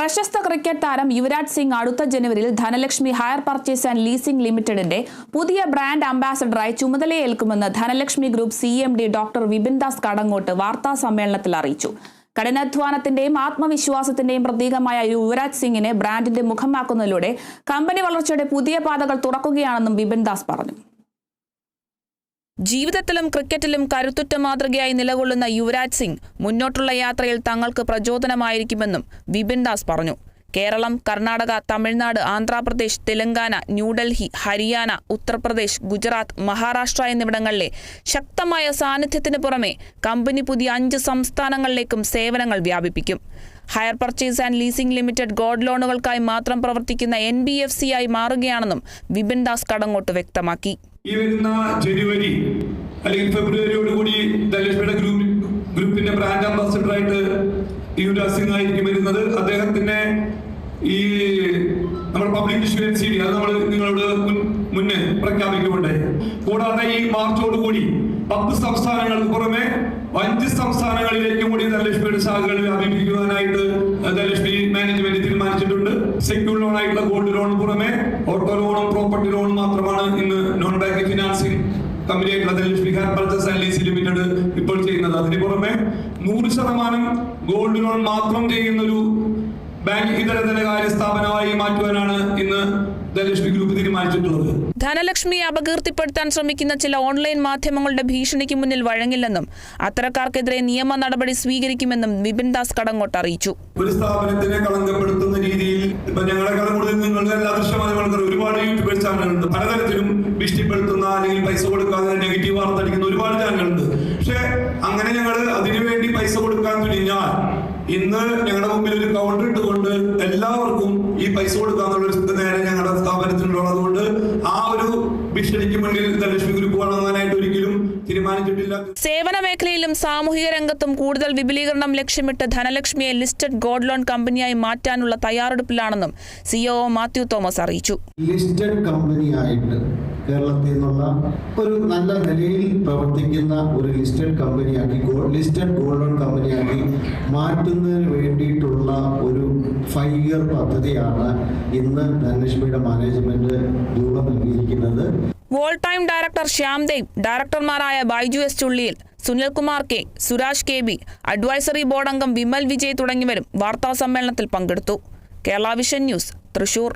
പ്രശസ്ത ക്രിക്കറ്റ് താരം യുവരാജ് സിംഗ് അടുത്ത ജനുവരിയിൽ Dhanalakshmi hire purchase and leasing ലിമിറ്റഡിന്റെ പുതിയ ബ്രാൻഡ് അംബാസഡറായി ചുമതലയേൽക്കുമെന്ന് Dhanalakshmi group C M D doctor Vipin Das Kadangot വാർത്താ സമ്മേളനത്തിൽ അറിയിച്ചു. കഠിനാധ്വാനത്തിന്റെയും ആത്മവിശ്വാസത്തിന്റെയും പ്രതീകമായ യുവരാജ് സിംഗിനെ ബ്രാൻഡിന്റെ മുഖമാക്കുന്നതിലൂടെ കമ്പനി വളർച്ചയുടെ പുതിയ പാതകൾ തുറക്കുകയാണെന്നും വിപിൻ ദാസ് പറഞ്ഞു. ജീവിതത്തിലും ക്രിക്കറ്റിലും കരുത്തുറ്റ മാതൃകയായി നിലകൊള്ളുന്ന യുവരാജ് സിംഗ് മുന്നോട്ടുള്ള യാത്രയിൽ തങ്ങൾക്ക് പ്രചോദനമായിരിക്കുമെന്നും വിപിൻ ദാസ് പറഞ്ഞു. കേരളം കർണാടക തമിഴ്നാട് ആന്ധ്രാപ്രദേശ് തെലങ്കാന ന്യൂഡൽഹി ഹരിയാന ഉത്തർപ്രദേശ് ഗുജറാത്ത് മഹാരാഷ്ട്ര എന്നിവിടങ്ങളിലെ ശക്തമായ സാന്നിധ്യത്തിന് പുറമെ കമ്പനി പുതിയ അഞ്ച് സംസ്ഥാനങ്ങളിലേക്കും സേവനങ്ങൾ വ്യാപിപ്പിക്കും. Hire purchase and leasing limited gold ലോണുകൾക്കായി മാത്രം പ്രവർത്തിക്കുന്ന എൻ ബി എഫ് സി ആയി മാറുകയാണെന്നും വിപിൻ ദാസ് കടങ്ങോട്ട് വ്യക്തമാക്കി. ഈ വരുന്ന ജനുവരി അല്ലെങ്കിൽ ഫെബ്രുവരിയോട് കൂടി ധനലക്ഷ്മിയുടെ ഗ്രൂപ്പ് ഗ്രൂപ്പിന്റെ ബ്രാൻഡ് അംബാസിഡർ ആയിട്ട് യുവരാജ് സിംഗ് ആയിരിക്കും വരുന്നത്. അദ്ദേഹത്തിന്റെ ഈ നമ്മുടെ പബ്ലിക് ഇൻഷുറൻസ് സി അത് നമ്മൾ നിങ്ങളോട് മുന്നേ പ്രഖ്യാപിക്കുകയുണ്ടായി കൂടാതെ ഈ മാർച്ചോട് കൂടി പത്ത് സംസ്ഥാനങ്ങൾക്ക് പുറമെ അഞ്ച് സംസ്ഥാനങ്ങളിലേക്കും കൂടി ധനലക്ഷ്മിയുടെ ശാഖകൾ വ്യാപിപ്പിക്കുവാനായിട്ട് ധനലക്ഷ്മി മാനേജ്മെന്റ് തീരുമാനിച്ചിട്ടുണ്ട്. സെക്യൂർ ലോൺ ആയിട്ടുള്ള ഗോൾഡ് ലോൺ പുറമെ ഓട്ടോ ലോണും പ്രോപ്പർട്ടി ലോണും മാത്രമാണ് ഇന്ന് non bank financing കമ്പനിയായിട്ടുള്ള Dhanalakshmi hire purchase and lease limited ഇപ്പോൾ ചെയ്യുന്നത്. അതിന് പുറമെ നൂറ് ശതമാനം ഗോൾഡ് ലോൺ മാത്രം ചെയ്യുന്ന ഒരു ബാങ്ക് ഇതര ധനകാര്യ സ്ഥാപനമായി മാറ്റുവാനാണ് ഇന്ന് ധനലക്ഷ്മി ഗ്രൂപ്പ് തീരുമാനിച്ചിട്ടുള്ളത്. ധനലക്ഷ്മിയെ അപകീർത്തിപ്പെടുത്താൻ ശ്രമിക്കുന്ന ചില ഓൺലൈൻ മാധ്യമങ്ങളുടെ ഭീഷണിക്ക് മുന്നിൽ വഴങ്ങില്ലെന്നും അത്തരക്കാർക്കെതിരെ നിയമ നടപടി സ്വീകരിക്കുമെന്നും വിപിൻ ദാസ് കടങ്ങോട്ട് അറിയിച്ചു. ഒരു സ്ഥാപനത്തിനെ കളങ്കപ്പെടുത്തുന്ന രീതിയിൽ ഇപ്പൊ ഞങ്ങളെക്കാളും കൂടുതൽ നിങ്ങളുടെ എല്ലാ ദൃശ്യമാധ്യമങ്ങൾക്ക് ഒരുപാട് യൂട്യൂബേഴ്സ് ചാനലുണ്ട് പലതരത്തിലും ഭീഷണിപ്പെടുത്തുന്ന അല്ലെങ്കിൽ പൈസ കൊടുക്കാതെ നെഗറ്റീവ് വാർത്ത അടിക്കുന്ന ഒരുപാട് ചാനലുണ്ട് പക്ഷെ അങ്ങനെ ഞങ്ങൾ അതിനുവേണ്ടി പൈസ കൊടുക്കാൻ തുനിഞ്ഞാൽ ഇന്ന് ഞങ്ങളുടെ മുമ്പിൽ ഒരു കൗണ്ടർ ഇട്ടുകൊണ്ട് എല്ലാവർക്കും ഈ പൈസ കൊടുക്കാന്നുള്ള ഭീഷണിക്ക് മുന്നിൽ ധനലക്ഷ്മി ഗ്രൂപ്പ് ഒരിക്കലും തീരുമാനിച്ചിട്ടില്ല. സേവന മേഖലയിലും സാമൂഹിക രംഗത്തും കൂടുതൽ വിപുലീകരണം ലക്ഷ്യമിട്ട് ധനലക്ഷ്മിയെ ലിസ്റ്റഡ് ഗോൾഡ് ലോൺ കമ്പനിയായി മാറ്റാനുള്ള തയ്യാറെടുപ്പിലാണെന്നും സിഒ മാത്യു തോമസ് അറിയിച്ചു. ലിസ്റ്റഡ് കമ്പനിയായിട്ട് കേരളത്തിൽ നിന്നുള്ള ഒരു നല്ല നിലയിൽ പ്രവർത്തിക്കുന്ന ഒരു ലിസ്റ്റഡ് കമ്പനിയാക്കി ലിസ്റ്റഡ് ഗോൾഡ് ലോൺ കമ്പനിയാക്കി മാറ്റുന്നതിന് വേണ്ടിയിട്ടുള്ള ഒരു ഫൈവ് ഇയർ പദ്ധതിയാണ് ഇന്ന് ധനലക്ഷ്മിയുടെ മാനേജ്മെന്റ് രൂപം നൽകിയിരിക്കുന്നത്. Whole time director Shyamdev ഡയറക്ടർമാരായ Baiju S Chulliyil Sunilkumar K Suraj K B advisory board അംഗം വിമൽ വിജയ് തുടങ്ങിയവരും വാർത്താ സമ്മേളനത്തിൽ പങ്കെടുത്തു. Kerala vision news Thrissur.